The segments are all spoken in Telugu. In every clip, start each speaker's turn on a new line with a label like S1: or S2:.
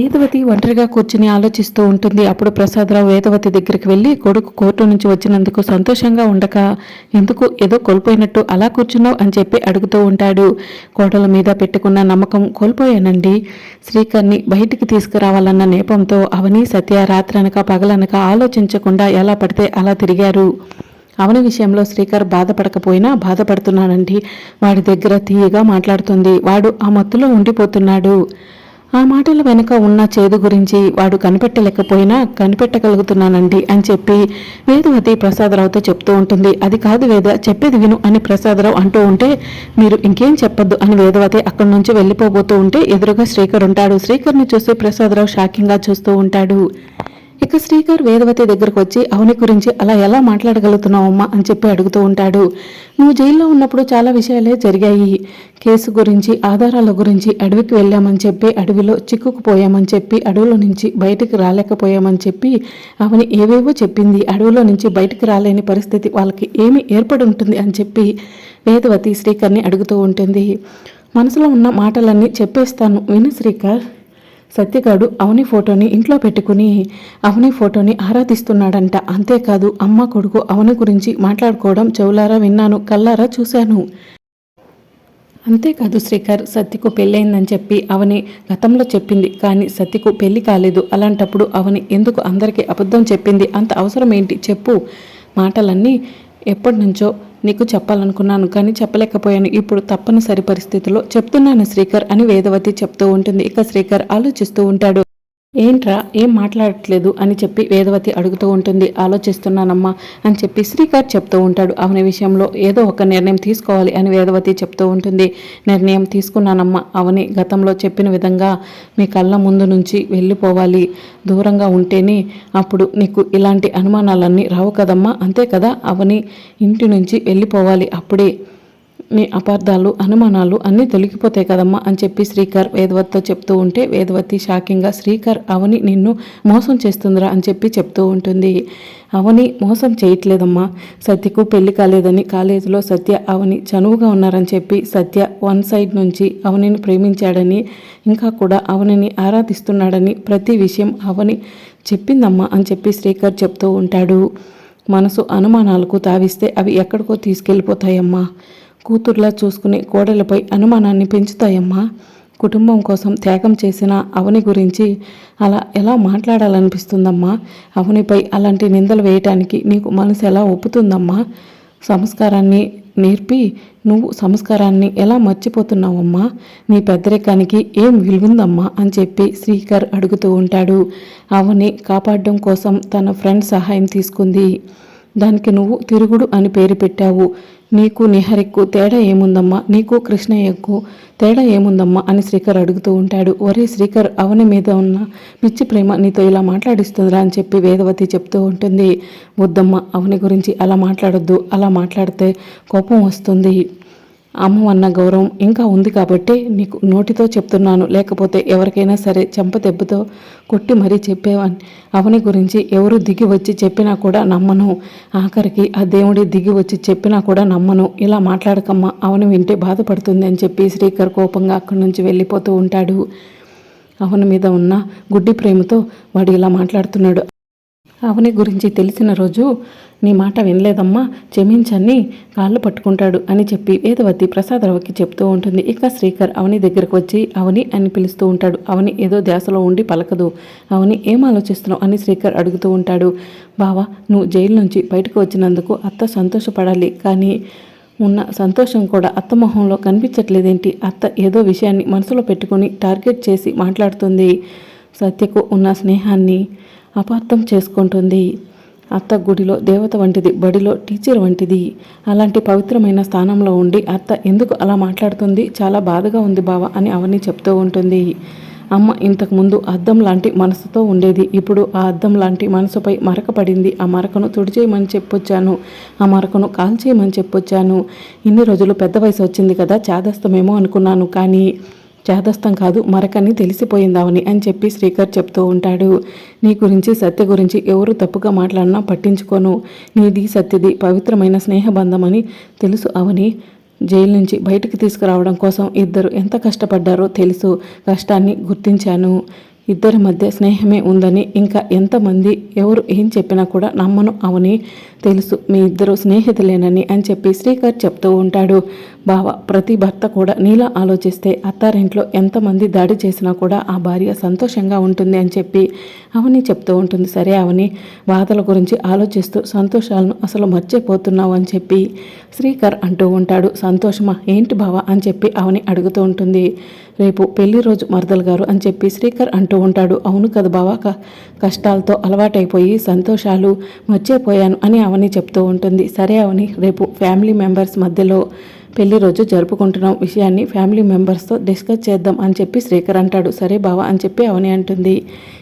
S1: వేదవతి ఒంటరిగా కూర్చుని ఆలోచిస్తూ ఉంటుంది. అప్పుడు ప్రసాదరావు వేదవతి దగ్గరికి వెళ్ళి కొడుకు కోర్టు నుంచి వచ్చినందుకు సంతోషంగా ఉండక ఎందుకు ఏదో కోల్పోయినట్టు అలా కూర్చున్నావు? అని చెప్పి అడుగుతూ ఉంటాడు. కోడల మీద పెట్టుకున్న నమ్మకం కోల్పోయానండి. శ్రీకర్ని బయటికి తీసుకురావాలన్న నేపంతో అవని సత్య రాత్రనక పగలనక ఆలోచించకుండా ఎలా పడితే అలా తిరిగారు. అవని విషయంలో శ్రీకర్ బాధపడకపోయినా బాధపడుతున్నానండి. వాడి దగ్గర తీయగా మాట్లాడుతుంది. వాడు ఆ మత్తులో ఉండిపోతున్నాడు. ఆ మాటల వెనుక ఉన్న చేదు గురించి వాడు కనిపెట్టలేకపోయినా కనిపెట్టగలుగుతున్నానండి అని చెప్పి వేదవతి ప్రసాదరావుతో చెప్తూ ఉంటుంది. అది కాదు వేద చెప్పేది విను అని ప్రసాదరావు అంటూ ఉంటే మీరు ఇంకేం చెప్పొద్దు అని వేదవతి అక్కడి నుంచి వెళ్ళిపోబోతూ ఉంటే ఎదురుగా శ్రీకర్ ఉంటాడు శ్రీకర్ని చూసి ప్రసాదరావు షాకింగ్గా చూస్తూ ఉంటాడు. ఇక శ్రీకర్ వేదవతి దగ్గరకు వచ్చి అవని గురించి అలా ఎలా మాట్లాడగలుగుతున్నావమ్మా? అని చెప్పి అడుగుతూ ఉంటాడు. నువ్వు జైల్లో ఉన్నప్పుడు చాలా విషయాలే జరిగాయి. కేసు గురించి ఆధారాల గురించి అడవికి వెళ్ళామని చెప్పి అడవిలో చిక్కుకుపోయామని చెప్పి అడవిలో నుంచి బయటికి రాలేకపోయామని చెప్పి అవని ఏవేవో చెప్పింది. అడవిలో నుంచి బయటికి రాలేని పరిస్థితి వాళ్ళకి ఏమి ఏర్పడి ఉంటుంది? అని చెప్పి వేదవతి శ్రీకర్ని అడుగుతూ ఉంటుంది. మనసులో ఉన్న మాటలన్నీ చెప్పేస్తాను. విను శ్రీకర్. సత్యగాడు అవని ఫోటోని ఇంట్లో పెట్టుకుని అవని ఫోటోని ఆరాధిస్తున్నాడంట. అంతేకాదు అమ్మ కొడుకు అవని గురించి మాట్లాడుకోవడం చెవులారా విన్నాను కల్లారా చూశాను. అంతేకాదు శ్రీకర్ సత్యకు పెళ్ళయిందని చెప్పి అవని గతంలో చెప్పింది కానీ సత్యకు పెళ్ళి కాలేదు. అలాంటప్పుడు అవని ఎందుకు అందరికీ అబద్ధం చెప్పింది? అంత అవసరం ఏంటి చెప్పు. మాటలన్నీ ఎప్పటి నుంచో నీకు చెప్పాలనుకున్నాను కానీ చెప్పలేకపోయాను. ఇప్పుడు తప్పనిసరి పరిస్థితిలో చెప్తున్నాను శ్రీకర్ అని వేదవతి చెప్తూ ఉంటుంది. ఇక శ్రీకర్ ఆలోచిస్తూ ఉంటాడు. ఏంట్రా ఏం మాట్లాడట్లేదు అని చెప్పి వేదవతి అడుగుతూ ఉంటుంది. ఆలోచిస్తున్నానమ్మా అని చెప్పి శ్రీకార్ చెప్తూ ఉంటాడు. అవని విషయంలో ఏదో ఒక నిర్ణయం తీసుకోవాలి అని వేదవతి చెప్తూ ఉంటుంది. నిర్ణయం తీసుకున్నానమ్మా. అవని గతంలో చెప్పిన విధంగా మీ కళ్ళ ముందు నుంచి వెళ్ళిపోవాలి. దూరంగా ఉంటేనే అప్పుడు నీకు ఇలాంటి అనుమానాలన్నీ రావు కదమ్మా. అంతే కదా? అవని ఇంటి నుంచి వెళ్ళిపోవాలి అప్పుడే. మీ అపార్థాలు అనుమానాలు అన్నీ తొలగిపోతాయి కదమ్మా అని చెప్పి శ్రీకర్ వేదవతితో చెప్తూ ఉంటే వేదవతి షాకింగ్గా శ్రీకర్ అవని నిన్ను మోసం చేస్తుందిరా అని చెప్పి చెప్తూ ఉంటుంది. అవని మోసం చేయట్లేదమ్మా. సత్యకు పెళ్ళి కాలేదని కాలేజీలో సత్య అవని చనువుగా ఉన్నారని చెప్పి సత్య వన్ సైడ్ నుంచి అవనిని ప్రేమించాడని ఇంకా కూడా అవనిని ఆరాధిస్తున్నాడని ప్రతి విషయం అవని చెప్పిందమ్మా అని చెప్పి శ్రీకర్ చెప్తూ ఉంటాడు. మనసు అనుమానాలకు తావిస్తే అవి ఎక్కడికో తీసుకెళ్ళిపోతాయమ్మా. కూతుర్లా చూసుకునే కోడలపై అనుమానాన్ని పెంచుతాయమ్మా. కుటుంబం కోసం త్యాగం చేసిన అవని గురించి అలా ఎలా మాట్లాడాలనిపిస్తుందమ్మా? అవనిపై అలాంటి నిందలు వేయటానికి నీకు మనసు ఎలా ఒప్పుతుందమ్మా? సంస్కారాన్ని నేర్పి నువ్వు సంస్కారాన్ని ఎలా మర్చిపోతున్నావమ్మా? నీ పెద్దరికానికి ఏం విలువుందమ్మా అని చెప్పి శ్రీకర్ అడుగుతూ ఉంటాడు. అవని కాపాడడం కోసం తన ఫ్రెండ్ సహాయం తీసుకుంది. దానికి నువ్వు తిరుగుడు అని పేరు పెట్టావు. నీకు నిహరిక్కు తేడా ఏముందమ్మా? నీకు కృష్ణయ్యకు తేడా ఏముందమ్మా? అని శ్రీకర్ అడుగుతూ ఉంటాడు. ఒరే శ్రీకర్ అవని మీద ఉన్న పిచ్చి ప్రేమ నీతో ఇలా మాట్లాడిస్తుందిరా అని చెప్పి వేదవతి చెప్తూ ఉంటుంది. వద్దమ్మా అవని గురించి అలా మాట్లాడొద్దు. అలా మాట్లాడితే కోపం వస్తుంది. అమ్మవన్న గౌరవం ఇంకా ఉంది కాబట్టి నీకు నోటితో చెప్తున్నాను. లేకపోతే ఎవరికైనా సరే చెంప దెబ్బతో కొట్టి మరీ చెప్పేవాన్ని అవని గురించి ఎవరు దిగి వచ్చి చెప్పినా కూడా నమ్మను. ఆఖరికి ఆ దేవుడి దిగి వచ్చి చెప్పినా కూడా నమ్మను. ఇలా మాట్లాడకమ్మా అవని వింటే బాధపడుతుంది అని చెప్పి శ్రీకర్ కోపంగా అక్కడి నుంచి వెళ్ళిపోతూ ఉంటాడు. అవని మీద ఉన్న గుడ్డి ప్రేమతో వాడు ఇలా మాట్లాడుతున్నాడు. అవని గురించి తెలిసిన రోజు నీ మాట వినలేదమ్మా క్షమించని కాళ్ళు పట్టుకుంటాడు అని చెప్పి వేదవతి ప్రసాదరావుకి చెప్తూ ఉంటుంది. ఇక శ్రీకర్ అవని దగ్గరకు వచ్చి అవని అని పిలుస్తూ ఉంటాడు. అవని ఏదో ధ్యాసలో ఉండి పలకదు. అవని ఏం ఆలోచిస్తున్నావు? అని శ్రీకర్ అడుగుతూ ఉంటాడు. బావా నువ్వు జైలు నుంచి బయటకు వచ్చినందుకు అత్త సంతోషపడాలి. కానీ ఉన్న సంతోషం కూడా అత్త మొహంలో కనిపించట్లేదేంటి? అత్త ఏదో విషయాన్ని మనసులో పెట్టుకొని టార్గెట్ చేసి మాట్లాడుతుంది సత్యకు ఉన్న స్నేహాన్ని. అపార్థం చేసుకుంటుంది. అత్త గుడిలో దేవత వంటిది బడిలో టీచర్ వంటిది. అలాంటి పవిత్రమైన స్థానంలో ఉండి అత్త ఎందుకు అలా మాట్లాడుతుంది? చాలా బాధగా ఉంది బావ అని అవన్నీ చెప్తూ ఉంటుంది. అమ్మ ఇంతకుముందు అద్దం లాంటి మనసుతో ఉండేది. ఇప్పుడు ఆ అద్దం లాంటి మనసుపై మరక పడింది ఆ మరకను తుడిచేయమని చెప్పొచ్చాను. ఆ మరకను కాల్చేయమని చెప్పొచ్చాను. ఇన్ని రోజులు పెద్ద వయసు వచ్చింది కదా చేదస్తమేమో అనుకున్నాను. కానీ చేదస్తం కాదు మరకని తెలిసిపోయిందావని అని చెప్పి శ్రీకర్ చెప్తూ ఉంటాడు. నీ గురించి సత్య గురించి ఎవరు తప్పుగా మాట్లాడినా పట్టించుకోను. నీది సత్యది పవిత్రమైన స్నేహబంధం అని తెలుసు అవని. జైలు నుంచి బయటికి తీసుకురావడం కోసం ఇద్దరు ఎంత కష్టపడ్డారో తెలుసు. కష్టాన్ని గుర్తించాను. ఇద్దరి మధ్య స్నేహమే ఉందని ఇంకా ఎంతమంది ఎవరు ఏం చెప్పినా కూడా నమ్మను అవని. తెలుసు మీ ఇద్దరు స్నేహితులేనని అని చెప్పి శ్రీకర్ చెప్తూ ఉంటాడు. బావ ప్రతి భర్త కూడా నీలా ఆలోచిస్తే అత్తారింట్లో ఎంతమంది దాడి చేసినా కూడా ఆ భార్య సంతోషంగా ఉంటుంది అని చెప్పి అవని చెప్తూ ఉంటుంది. సరే అవని బాధల గురించి ఆలోచిస్తూ సంతోషాలను అసలు మర్చిపోతున్నావు అని చెప్పి శ్రీకర్ అంటూ ఉంటాడు. సంతోషమా? ఏంటి బావ? అని చెప్పి అవని అడుగుతూ ఉంటుంది. రేపు పెళ్ళి రోజు మరదలు గారు అని చెప్పి శ్రీకర్ అంటూ ఉంటాడు. అవును కదా బావ క- కష్టాలతో అలవాటైపోయి సంతోషాలు మర్చిపోయాను అని అవని చెప్తూ ఉంటుంది. సరే అవని రేపు ఫ్యామిలీ మెంబర్స్ మధ్యలో పెళ్ళి రోజు జరుపుకుంటున్నాం. విషయాన్ని ఫ్యామిలీ మెంబర్స్తో డిస్కస్ చేద్దాం అని చెప్పి శ్రీకర్ అంటాడు. సరే బావా అని చెప్పి అవని అంటుంది.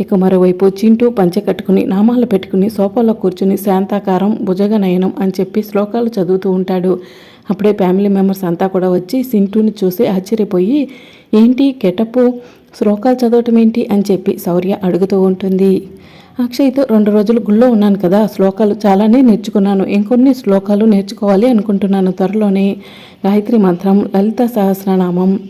S1: ఇక మరోవైపు చింటూ పంచె కట్టుకుని నామాలు పెట్టుకుని సోఫాలో కూర్చుని శాంతాకారం భుజగనయనం అని చెప్పి శ్లోకాలు చదువుతూ ఉంటాడు. అప్పుడే ఫ్యామిలీ మెంబర్స్ అంతా కూడా వచ్చి సింటూని చూసి ఆశ్చర్యపోయి ఏంటి కెటపు శ్లోకాలు చదవటం ఏంటి? అని చెప్పి శౌర్య అడుగుతూ ఉంటుంది. అక్షయ్తో రెండు రోజులు గుళ్ళో ఉన్నాను కదా శ్లోకాలు చాలానే నేర్చుకున్నాను. ఇంకొన్ని శ్లోకాలు నేర్చుకోవాలి అనుకుంటున్నాను త్వరలోనే. గాయత్రి మంత్రం లలిత సహస్రనామం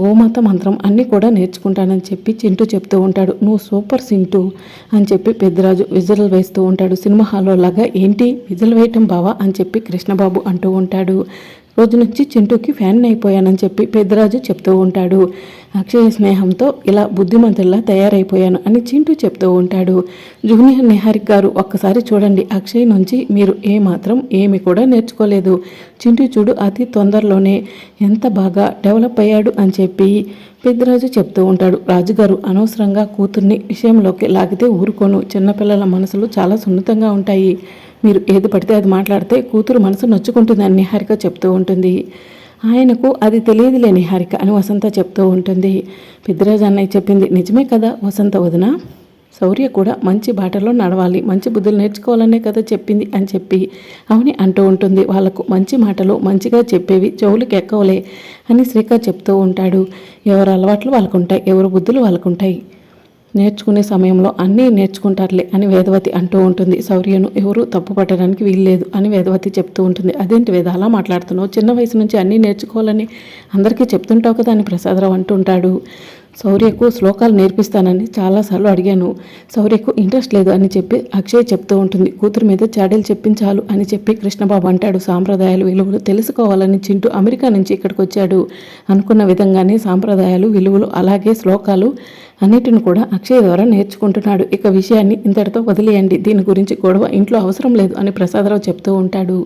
S1: గోమాత మంత్రం అన్నీ కూడా నేర్చుకుంటానని చెప్పి చింటూ చెప్తూ ఉంటాడు. నువ్వు సూపర్ సింటూ అని చెప్పి పెద్దరాజు విజిల్ వేస్తూ ఉంటాడు. సినిమా హాల్లో లాగా ఏంటి విజిల్ వేయటం బావా అని చెప్పి కృష్ణబాబు అంటూ ఉంటాడు. రోజు నుంచి చింటూకి ఫ్యాన్ అయిపోయానని చెప్పి పెద్దరాజు చెప్తూ ఉంటాడు. అక్షయ స్నేహంతో ఇలా బుద్ధిమంతుల్లా తయారైపోయాను అని చింటూ చెప్తూ ఉంటాడు. జూనియర్ నిహారిక్ గారు ఒక్కసారి చూడండి అక్షయ్ నుంచి మీరు ఏమాత్రం ఏమి కూడా నేర్చుకోలేదు. చింటూ చూడు అతి తొందరలోనే ఎంత బాగా డెవలప్ అయ్యాడు అని చెప్పి పెద్దరాజు చెప్తూ ఉంటాడు. రాజుగారు అనవసరంగా కూతుర్ని విషయంలోకి లాగితే ఊరుకోను. చిన్నపిల్లల మనసులు చాలా సున్నితంగా ఉంటాయి. మీరు ఏది పడితే అది మాట్లాడితే కూతురు మనసు నొచ్చుకుంటుందని నిహారిక చెప్తూ ఉంటుంది. ఆయనకు అది తెలియదులే నిహారిక అని వసంత చెప్తూ ఉంటుంది. పెద్దరాజు అన్నయ్య చెప్పింది నిజమే కదా వసంత వదిన? శౌర్య కూడా మంచి బాటలో నడవాలి మంచి బుద్ధులు నేర్చుకోవాలనే కదా చెప్పింది అని చెప్పి అవని అంటూ ఉంటుంది. వాళ్ళకు మంచి మాటలు మంచిగా చెప్పేవి చెవులకు ఎక్కవలే అని శ్రీకర్ చెప్తూ ఉంటాడు. ఎవరు అలవాట్లు వాళ్ళకు ఉంటాయి బుద్ధులు వాళ్ళకు ఉంటాయి నేర్చుకునే సమయంలో అన్నీ నేర్చుకుంటారులే అని వేదవతి అంటూ ఉంటుంది. శౌర్యను ఎవరు తప్పు పట్టడానికి వీల్లేదు అని వేదవతి చెప్తూ ఉంటుంది. అదేంటి వేద అలా మాట్లాడుతున్నావు? చిన్న వయసు నుంచి అన్నీ నేర్చుకోవాలని అందరికీ చెప్తుంటావు కదా అని ప్రసాదరావు అంటుంటాడు శౌర్యకు శ్లోకాలు నేర్పిస్తానని చాలాసార్లు అడిగాను. శౌర్యకు ఇంట్రెస్ట్ లేదు అని చెప్పి అక్షయ్ చెప్తూ ఉంటుంది. కూతురు మీద చాడీలు చెప్పించాలు అని చెప్పి కృష్ణబాబు అంటాడు. సాంప్రదాయాలు విలువలు తెలుసుకోవాలని చింటూ అమెరికా నుంచి ఇక్కడికి వచ్చాడు. అనుకున్న విధంగానే సాంప్రదాయాలు విలువలు అలాగే శ్లోకాలు అన్నిటిని కూడా అక్షయ్ ద్వారా నేర్చుకుంటున్నాడు. ఇక విషయాన్ని ఇంతటితో వదిలేయండి. దీని గురించి గొడవ ఇంట్లో అవసరం లేదు అని ప్రసాదరావు చెప్తూ ఉంటాడు.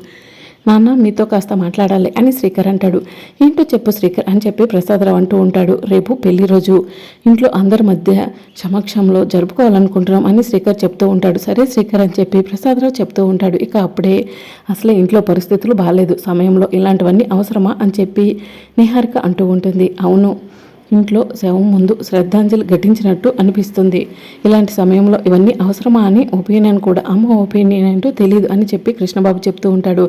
S1: నాన్న మీతో కాస్త మాట్లాడాలి అని శ్రీకర్ అంటాడు. ఏంటో చెప్పు శ్రీకర్ అని చెప్పి ప్రసాదరావు అంటూ ఉంటాడు రేపు పెళ్ళి రోజు. ఇంట్లో అందరి మధ్య సమక్షంలో జరుపుకోవాలనుకుంటున్నాం అని శ్రీకర్ చెప్తూ ఉంటాడు. సరే శ్రీకర్ అని చెప్పి ప్రసాదరావు చెప్తూ ఉంటాడు. ఇక అప్పుడే అసలే ఇంట్లో పరిస్థితులు బాగాలేదు సమయంలో ఇలాంటివన్నీ అవసరమా? అని చెప్పి నిహారిక అంటూ ఉంటుంది. అవును ఇంట్లో శవం ముందు శ్రద్ధాంజలి ఘటించినట్టు అనిపిస్తుంది. ఇలాంటి సమయంలో ఇవన్నీ అవసరమా అని ఒపీనియన్ కూడా అమ్మ ఒపీనియన్ ఏంటో తెలియదు అని చెప్పి కృష్ణబాబు చెప్తూ ఉంటాడు.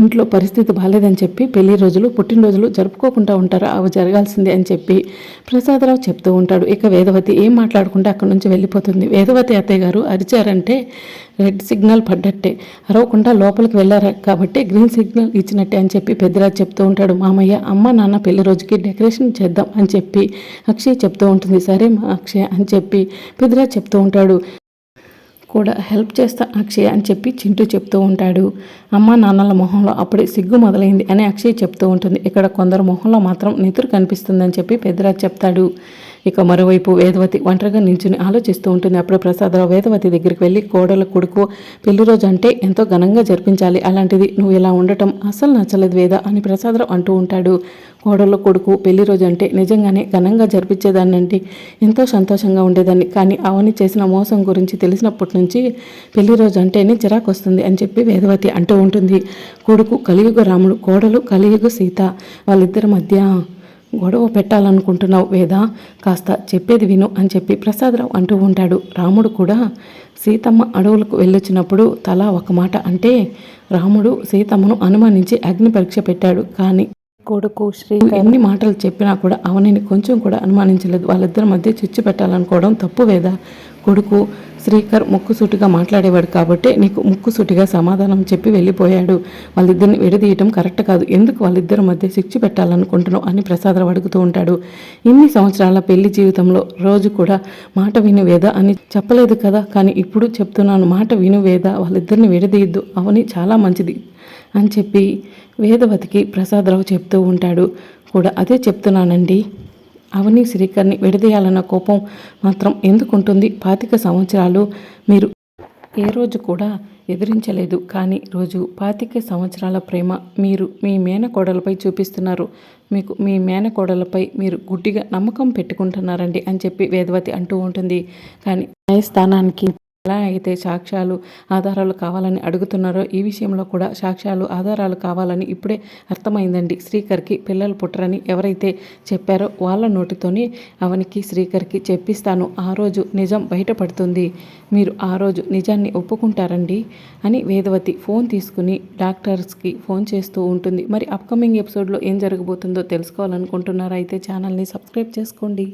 S1: ఇంట్లో పరిస్థితి బాగాలేదని చెప్పి పెళ్ళి రోజులు పుట్టినరోజులు జరుపుకోకుండా ఉంటారా? అవి జరగాల్సిందే అని చెప్పి ప్రసాదరావు చెప్తూ ఉంటాడు. ఇక వేదవతి ఏం మాట్లాడుకుంటే అక్కడి నుంచి వెళ్ళిపోతుంది. వేదవతి అత్తయ్య గారు అరిచారంటే రెడ్ సిగ్నల్ పడ్డట్టే. అరవకుండా లోపలికి వెళ్ళారు? కాబట్టి గ్రీన్ సిగ్నల్ ఇచ్చినట్టే అని చెప్పి పెద్దరాజు చెప్తూ ఉంటాడు. మామయ్య అమ్మ నాన్న పెళ్ళి రోజుకి డెకరేషన్ చేద్దాం అని చెప్పి అక్షయ్ చెప్తూ ఉంటుంది. సరే మా అక్షయ్ అని చెప్పి పెద్దరాజు చెప్తూ ఉంటాడు. కూడా హెల్ప్ చేస్తా అక్షయ్ అని చెప్పి చింటూ చెప్తూ ఉంటాడు. అమ్మ నాన్నల మొహంలో అప్పుడే సిగ్గు మొదలైంది అని అక్షయ్ చెప్తూ ఉంటుంది. ఇక్కడ కొందరు మొహంలో మాత్రం నిద్ర కనిపిస్తుందని చెప్పి పెద్దరాజు చెప్తాడు. ఇక మరోవైపు వేదవతి ఒంటరిగా నిల్చుని ఆలోచిస్తూ ఉంటుంది. అప్పుడు ప్రసాదరావు వేదవతి దగ్గరికి వెళ్ళి కోడల కొడుకు పెళ్ళి రోజు అంటే ఎంతో ఘనంగా జరిపించాలి. అలాంటిది నువ్వు ఇలా ఉండటం అసలు నచ్చలేదు వేద అని ప్రసాదరావు అంటూ ఉంటాడు. కోడల కొడుకు పెళ్ళి రోజు అంటే నిజంగానే ఘనంగా జరిపించేదాన్నంటే ఎంతో సంతోషంగా ఉండేదాన్ని. కానీ అవని చేసిన మోసం గురించి తెలిసినప్పటి నుంచి పెళ్ళి రోజు అంటేనే చిరాకు వస్తుంది అని చెప్పి వేదవతి అంటూ ఉంటుంది. కొడుకు కలియుగ రాముడు కోడలు కలియుగ సీత వాళ్ళిద్దరి మధ్య గొడవ పెట్టాలనుకుంటున్నావు వేదా? కాస్త చెప్పేది విను అని చెప్పి ప్రసాదరావు అంటూ ఉంటాడు. రాముడు కూడా సీతమ్మ అడవులకు వెళ్ళొచ్చినప్పుడు తలా ఒక మాట అంటే రాముడు సీతమ్మను అనుమానించి అగ్ని పరీక్ష పెట్టాడు. కానీ కొడుకు శ్రీ ఎన్ని మాటలు చెప్పినా కూడా అవనిని కొంచెం కూడా అనుమానించలేదు. వాళ్ళిద్దరి మధ్య చిచ్చు పెట్టాలనుకోవడం తప్పు వేదా? కొడుకు శ్రీకర్ ముక్కుసూటిగా మాట్లాడేవాడు కాబట్టి నీకు ముక్కుసూటిగా సమాధానం చెప్పి వెళ్ళిపోయాడు. వాళ్ళిద్దరిని విడదీయటం కరెక్ట్ కాదు. ఎందుకు వాళ్ళిద్దరి మధ్య శిక్ష పెట్టాలనుకుంటున్నావు అని ప్రసాదరావు అడుగుతూ ఉంటాడు. ఇన్ని సంవత్సరాల పెళ్ళి జీవితంలో రోజు కూడా మాట విను వేద అని చెప్పలేదు కదా. కానీ ఇప్పుడు చెప్తున్నాను మాట విను వేద. వాళ్ళిద్దరిని విడదీయద్దు. అవని చాలా మంచిది అని చెప్పి వేదవతికి ప్రసాదరావు చెప్తూ ఉంటాడు. కూడా అదే చెప్తున్నానండి. అవని శ్రీకర్ని విడదీయాలన్న కోపం మాత్రం ఎందుకుంటుంది? పాతిక సంవత్సరాలు మీరు ఏ రోజు కూడా ఎదిరించలేదు. కానీ రోజు పాతిక సంవత్సరాల ప్రేమ మీరు మీ మేనకోడలపై చూపిస్తున్నారు. మీకు మీ మేనకోడలపై మీరు గుడ్డిగా నమ్మకం పెట్టుకుంటున్నారండి అని చెప్పి వేదవతి అంటూ ఉంటుంది. కానీ న్యాయస్థానానికి ఎలా అయితే సాక్ష్యాలు ఆధారాలు కావాలని అడుగుతున్నారో ఈ విషయంలో కూడా సాక్ష్యాలు ఆధారాలు కావాలని ఇప్పుడే అర్థమైందండి. శ్రీకర్కి పిల్లలు పుట్టరని ఎవరైతే చెప్పారో వాళ్ళ నోటితోనే అవనికి శ్రీకర్కి చెప్పిస్తాను. ఆ రోజు నిజం బయటపడుతుంది. మీరు ఆ రోజు నిజాన్ని ఒప్పుకుంటారండి అని వేదవతి ఫోన్ తీసుకుని డాక్టర్స్కి ఫోన్ చేస్తూ ఉంటుంది. మరి అప్కమింగ్ ఎపిసోడ్లో ఏం జరగబోతుందో తెలుసుకోవాలనుకుంటున్నారా? అయితే ఛానల్ని సబ్స్క్రైబ్ చేసుకోండి.